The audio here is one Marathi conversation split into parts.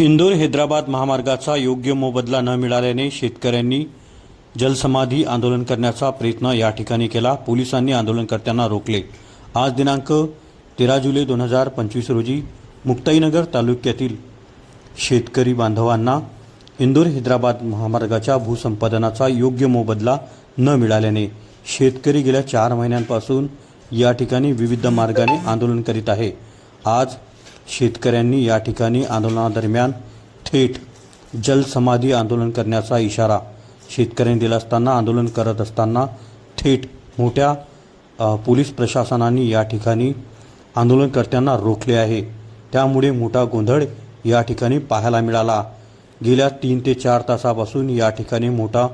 इंदोर हैदराबाद महामार्गाचा योग्य मोबदला न मिळाल्याने शेतकऱ्यांनी जलसमाधी आंदोलन करण्याचा प्रयत्न या ठिकाणी केला. पोलिसांनी आंदोलनकर्त्यांना रोखले. आज दिनांक तेरा जुलै दोन हजार पंचवीस रोजी मुक्ताईनगर तालुक्यातील शेतकरी बांधवांना इंदोर हैदराबाद महामार्गाच्या भूसंपादनाचा योग्य मोबदला न मिळाल्याने शेतकरी गेल्या चार महिन्यांपासून या ठिकाणी विविध मार्गाने आंदोलन करीत आहे. आज शेतकऱ्यांनी या ठिकाणी आंदोलनादरम्यान थेट जलसमाधी आंदोलन करण्याचा इशारा शेतकऱ्यांनी दिला असताना आंदोलन करत असताना थेट मोठ्या पोलीस प्रशासनाने या ठिकाणी आंदोलनकर्त्यांना रोखले आहे. त्यामुळे मोठा गोंधळ या ठिकाणी पाहायला मिळाला. गेल्या तीन ते चार तासापासून या ठिकाणी मोठा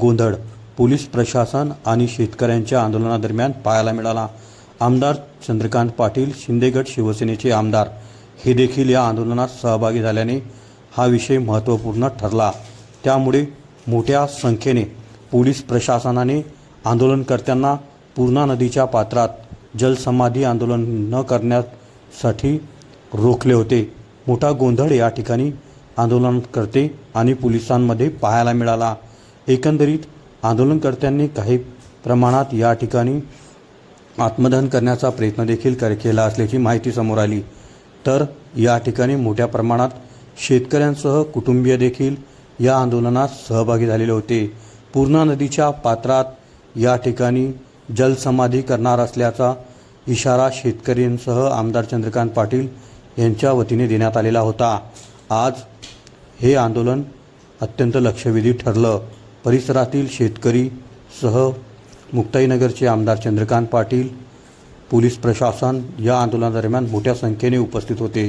गोंधळ पोलीस प्रशासन आणि शेतकऱ्यांच्या आंदोलनादरम्यान पाहायला मिळाला. आमदार चंद्रकांत पाटील शिंदेगड शिवसेनेचे आमदार हे देखील या आंदोलनात सहभागी झाल्याने हा विषय महत्त्वपूर्ण ठरला. त्यामुळे मोठ्या संख्येने पोलीस प्रशासनाने आंदोलनकर्त्यांना पूर्णा नदीच्या पात्रात जलसमाधी आंदोलन न करण्यासाठी रोखले होते. मोठा गोंधळ या ठिकाणी आंदोलनकर्ते आणि पोलिसांमध्ये पाहायला मिळाला. एकंदरीत आंदोलनकर्त्यांनी काही प्रमाणात या ठिकाणी आत्मदहन करण्याचा प्रयत्न देखील कर केला असल्याची माहिती समोर आली. तर या ठिकाणी मोठ्या प्रमाणात शेतकऱ्यांसह कुटुंबीय देखील या आंदोलनात सहभागी झालेले होते. पूर्णा नदीच्या पात्रात या ठिकाणी जलसमाधी करणार असल्याचा इशारा शेतकऱ्यांसह आमदार चंद्रकांत पाटील यांच्या वतीने देण्यात आलेला होता. आज हे आंदोलन अत्यंत लक्षवेधी ठरलं. परिसरातील शेतकरी सह मुक्ताईनगरचे आमदार चंद्रकांत पाटील पोलीस प्रशासन या आंदोलनादरम्यान मोठ्या संख्येने उपस्थित होते.